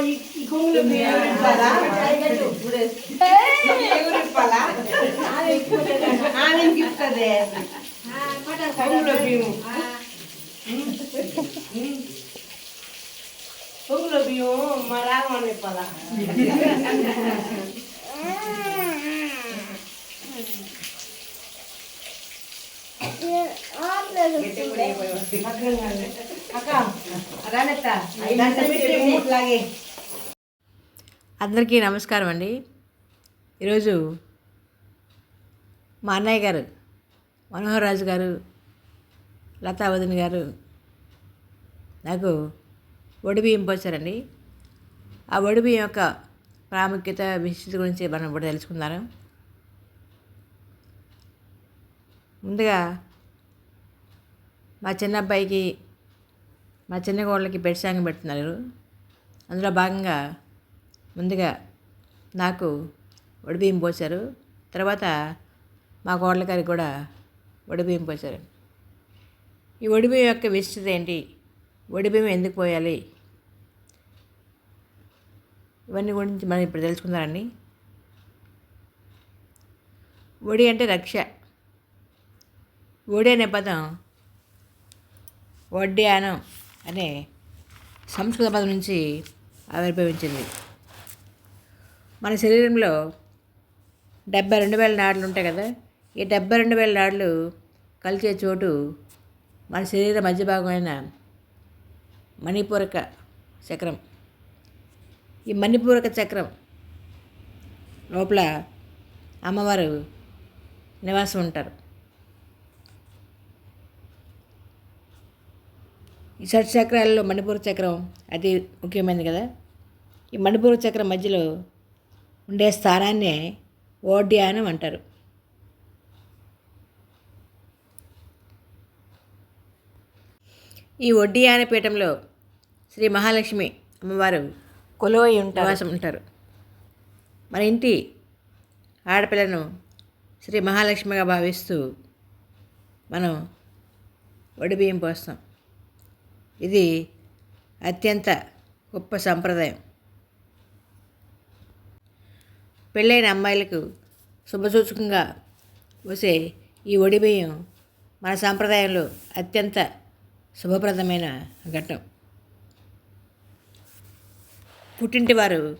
ఈ కొంగులు ఆమెకి ఇస్తుంది కొంగుల బియ్యం. కొంగుల బియ్యం మా రాగమని ఇవ్వాలా? అక్క రానెత్త లాగే అందరికీ నమస్కారం అండి. ఈరోజు మా అన్నయ్య గారు మనోహర్ రాజు గారు లతావదిని గారు నాకు ఒడిబియ్యం పోసారండి. ఆ ఒడిబియ్యం యొక్క ప్రాముఖ్యత విశిష్టత గురించి మనం ఇప్పుడు తెలుసుకున్నాను ముందుగా మా చిన్న అబ్బాయికి మా చిన్న కోళ్ళకి బెడ్ సాంగ్ పెడుతున్నారు. అందులో భాగంగా ముందుగా నాకు వడిబియ్యం పోశారు. తర్వాత మా కోళ్ళ గారికి కూడా వడిబియ్యం పోశారు. ఈ వడిబియ్యం యొక్క విశిష్టత ఏంటి? వడిబియ్యం ఎందుకు పోయాలి? ఇవన్నీ గురించి మనం ఇప్పుడు తెలుసుకుందామండి. ఒడి అంటే రక్ష. ఒడి అనే పదం వడ్డ్యానం అనే సంస్కృత పదం నుంచి ఆవిర్భవించింది. మన శరీరంలో డెబ్బై రెండు వేల నాడులు ఉంటాయి కదా ఈ డెబ్బై రెండు వేల నాడులు కలిసే చోటు మన శరీర మధ్య భాగమైన మణిపూరక చక్రం. ఈ మణిపూరక చక్రం లోపల అమ్మవారు నివాసం ఉంటారు. ఈ షట్ చక్రాల్లో మణిపూర చక్రం అతి ముఖ్యమైనది కదా. ఈ మణిపూర చక్రం మధ్యలో ఉండే స్థానాన్నే ఓడ్యానం అంటారు. ఈ ఒడ్డియాన పీఠంలో శ్రీ మహాలక్ష్మి అమ్మవారు కొలువై ఉంటారు. నివాసం ఉంటారు. మన ఇంటి ఆడపిల్లను శ్రీ మహాలక్ష్మిగా భావిస్తూ మనం వడిబియ్యం పోస్తాం. ఇది అత్యంత గొప్ప సంప్రదాయం. పెళ్ళైన అమ్మాయిలకు శుభసూచకంగా వసే ఈ ఒడిబియ్యం మన సాంప్రదాయంలో అత్యంత శుభప్రదమైన ఘట్టం. పుట్టింటి వారు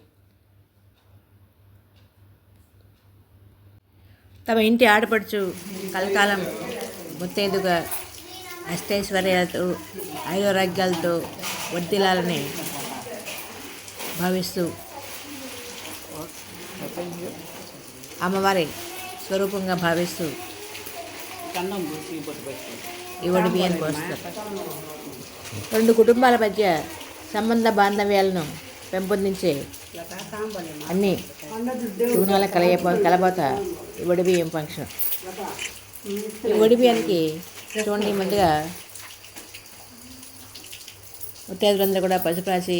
తమ ఇంటి ఆడపడుచు కలకాలం ముత్తైదుగా అష్టైశ్వర్యాలతో ఆరోగ్యాలతో వర్దిలాలని భావిస్తూ అమ్మవారి స్వరూపంగా భావిస్తూ ఈ ఒడి బియ్యాన్ని పోస్తారు రెండు కుటుంబాల మధ్య సంబంధ బాంధవ్యాలను పెంపొందించే అన్ని గుణాల కలయ కలబోత ఈ ఒడి బియ్యం ఫంక్షన్. ఈ ఒడి బియ్యానికి చూడండి ముందుగా ముత్తైదులందరూ కూడా పసుపు రాసి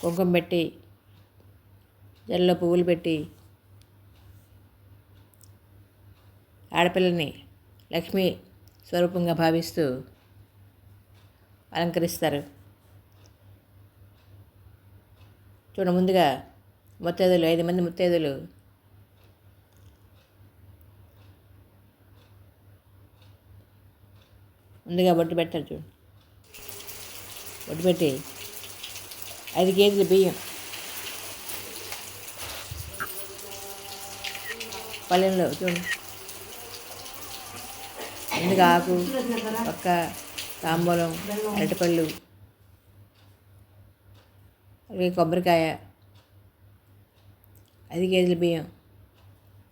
కుంకుమ పెట్టి జల్లో పువ్వులు పెట్టి ఆడపిల్లని లక్ష్మీ స్వరూపంగా భావిస్తూ అలంకరిస్తారు. చూడ ముందుగా ముత్తైదులు ఐదు మంది ముత్తైదులు ముందుగా బొట్టు పెట్టారు చూడు. బొట్టు పెట్టి ఐదు కేజీలు బియ్యం పళ్ళెంలో చూడు. ఆకు పక్క తాంబూలం అరటిపళ్ళు అలాగే కొబ్బరికాయ ఐదు కేజీల బియ్యం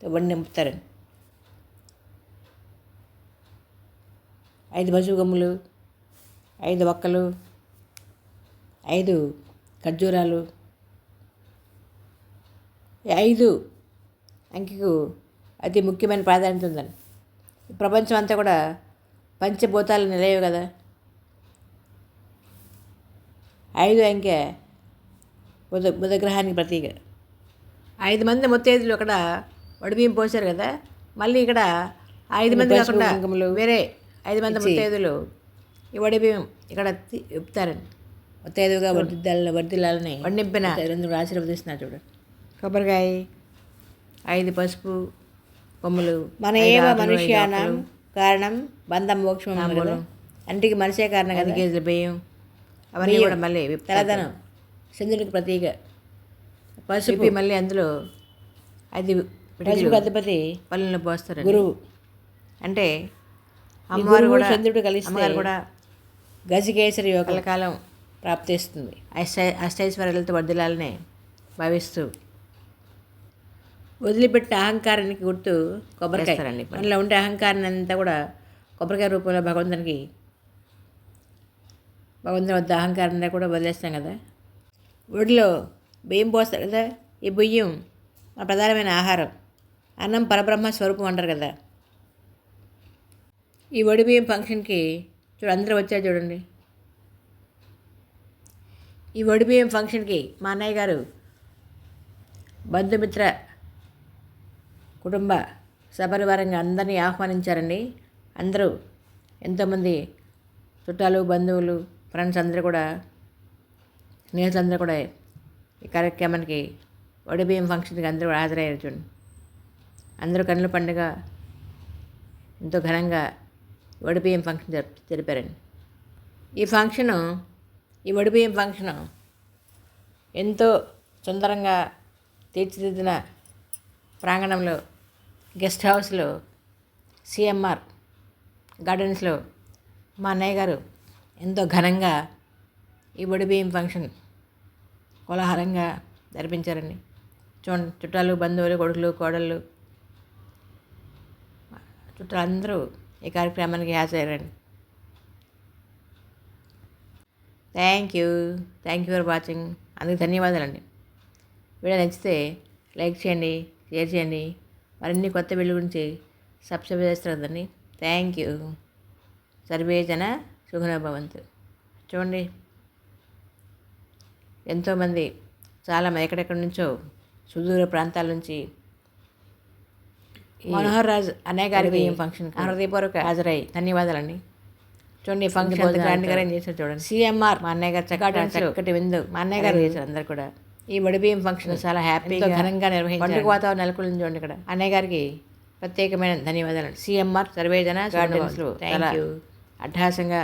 తొబ్బడి నింపుతారు. ఐదు పశువు గమ్ములు ఐదు ఒక్కలు ఐదు ఖర్జూరాలు ఐదు అంకెకు అతి ముఖ్యమైన ప్రాధాన్యత ఉందని. ప్రపంచం అంతా కూడా పంచభూతాలు నిలయవు కదా. ఐదు అంకె బుధ బుధగ్రహానికి ప్రతీక. ఐదు మంది ముత్తైదులు అక్కడ వడిబియ్యం పోసారు కదా. మళ్ళీ ఇక్కడ ఐదు మంది కాకుండా వేరే ఐదు మంది ముత్తైదులు ఈ వడిబియ్యం ఇక్కడ తి- ఇప్పుతారండి ఒత్తైదుగా వర్దిల్లాలని వండింపిన రెండు ఆశీర్వదిస్తున్నారు చూడు. కొబ్బరికాయ ఐదు పసుపు కొమ్ములు మన ఏవ మనుష్యానం. కారణం బంధం మోక్షం అంటికి మనిషే కారణం కదా? కేజీల బియ్యం. అవన్నీ. కూడా మళ్ళీ తెల్లదనం. చంద్రుడికి ప్రతీక. పసుపు. మళ్ళీ అందులో అది పసుపు అధిపతి. పల్లెల్లో పోస్తారు గురువు. అంటే అమ్మవారు కూడా చంద్రుడు కలిసి కూడా గజకేసరి యోగల కాలం ప్రాప్తిస్తుంది. అష్టై అష్టైశ్వర్యాలతో వర్ధిల్లాలని భావిస్తూ వదిలిపెట్టిన అహంకారానికి గుర్తు కొబ్బరికాయ. మనలో ఉండే అహంకారాన్ని అంతా కూడా కొబ్బరికాయ రూపంలో భగవంతునికి భగవంతుని వద్ద అహంకారం అంతా కూడా వదిలేస్తాం కదా. ఒడిలో బియ్యం పోస్తారు కదా ఈ బియ్యం మన ప్రధానమైన ఆహారం. అన్నం పరబ్రహ్మ స్వరూపం అంటారు కదా. ఈ వడి బియ్యం ఫంక్షన్కి చూడు అందరూ వచ్చారు చూడండి. ఈ వడి బియ్యం ఫంక్షన్కి మా అన్నయ్య గారు బంధుమిత్ర కుటుంబ సపరివారంగా అందరినీ ఆహ్వానించారండి. అందరూ ఎంతోమంది చుట్టాలు బంధువులు ఫ్రెండ్స్ అందరూ కూడా స్నేహితులందరూ కూడా ఈ కార్యక్రమానికి ఒడిబియ్యం ఫంక్షన్కి అందరూ కూడా హాజరయ్యారు చూడండి. అందరూ కన్నుల పండుగ ఎంతో ఘనంగా ఒడిబియ్యం ఫంక్షన్ జరుపు జరిపారండి. ఈ ఫంక్షను ఈ ఒడిబియ్యం ఫంక్షను ఎంతో సుందరంగా తీర్చిదిద్దిన ప్రాంగణంలో గెస్ట్ హౌస్లో సిఎంఆర్ గార్డెన్స్లో మా అన్నయ్య గారు ఎంతో ఘనంగా ఈ వడి బియ్యం ఫంక్షన్ కోలాహలంగా జరిపించారండి. చూ చుట్టాలు బంధువులు కొడుకులు కోడళ్ళు. చుట్టాలు అందరూ ఈ కార్యక్రమానికి హాజరయ్యారండి. Thank you. Thank you for watching. అందుకు ధన్యవాదాలండి. వీడియో నచ్చితే లైక్ చేయండి షేర్ చేయండి. మరిన్ని కొత్త వీడియో గురించి సబ్స్క్రైబ్ చేస్తారు కదండి థ్యాంక్ యూ సర్వే జన సుఖనభవంతు చూడండి ఎంతోమంది చాలా ఎక్కడెక్కడి నుంచో సుదూర ప్రాంతాల నుంచి మనోహర్ రాజ్ అనే గారికి ఫంక్షన్ హృదయపూర్వక హాజరై ధన్యవాదాలండి. చూడండి ఫంక్షన్ గ్రాండ్గా అరేంజ్ చేశారు చూడండి. సిఎంఆర్ మా అన్నయ్య గారు చక్కటి చక్కటి విందు మా అన్నయ్య గారు చేశారు అందరు కూడా. ఈ వడిబియ్యం ఫంక్షన్ చాలా హ్యాపీగా ఘనంగా నిర్వహించారు. పండుగ వాతావరణం నెలకొల్ని చూడండి ఇక్కడ అన్నయ్య గారికి ప్రత్యేకమైన ధన్యవాదాలు. సిఎంఆర్ సర్వేజన గార్డెన్స్లో చాలా అట్టహాసంగా